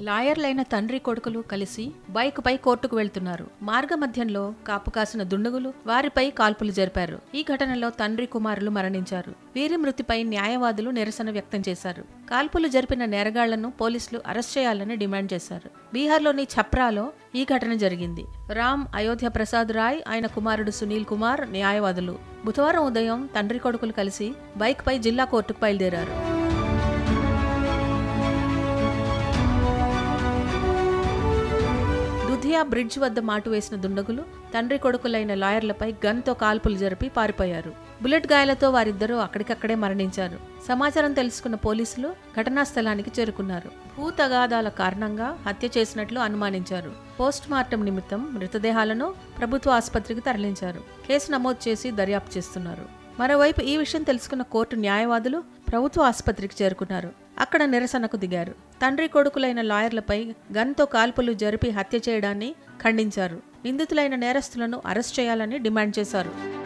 లాయర్లైన తండ్రి కొడుకులు కలిసి బైక్పై కోర్టుకు వెళ్తున్నారు. మార్గ మధ్యంలో కాపు కాసిన దుండగులు వారిపై కాల్పులు జరిపారు. ఈ ఘటనలో తండ్రి కుమారులు మరణించారు. వీరి మృతిపై న్యాయవాదులు నిరసన వ్యక్తం చేశారు. కాల్పులు జరిపిన నేరగాళ్ళను పోలీసులు అరెస్ట్ చేయాలని డిమాండ్ చేశారు. బీహార్లోని ఛప్రాలో ఈ ఘటన జరిగింది. రామ్ అయోధ్య ప్రసాద్ రాయ్ ఆయన కుమారుడు సునీల్ కుమార్ న్యాయవాదులు. బుధవారం ఉదయం తండ్రి కొడుకులు కలిసి బైక్పై జిల్లా కోర్టుకు బయలుదేరారు. దుధియా బ్రిడ్జ్ వద్ద మాటు వేసిన దుండగులు తండ్రి కొడుకులైన లాయర్లపై గన్తో కాల్పులు జరిపి పారిపోయారు. బుల్లెట్ గాయాలతో వారిద్దరూ అక్కడికక్కడే మరణించారు. సమాచారం తెలుసుకున్న పోలీసులు ఘటనా స్థలానికి చేరుకున్నారు. భూ తగాదాల కారణంగా హత్య చేసినట్లు అనుమానించారు. పోస్ట్ మార్టం నిమిత్తం మృతదేహాలను ప్రభుత్వ ఆసుపత్రికి తరలించారు. కేసు నమోదు చేసి దర్యాప్తు చేస్తున్నారు. మరోవైపు ఈ విషయం తెలుసుకున్న కోర్టు న్యాయవాదులు ప్రభుత్వ ఆసుపత్రికి చేరుకున్నారు. అక్కడ నిరసనకు దిగారు. తండ్రి కొడుకులైన లాయర్లపై గన్తో కాల్పులు జరిపి హత్య చేయడాన్ని ఖండించారు. నిందితులైన నేరస్తులను అరెస్ట్ చేయాలని డిమాండ్ చేశారు.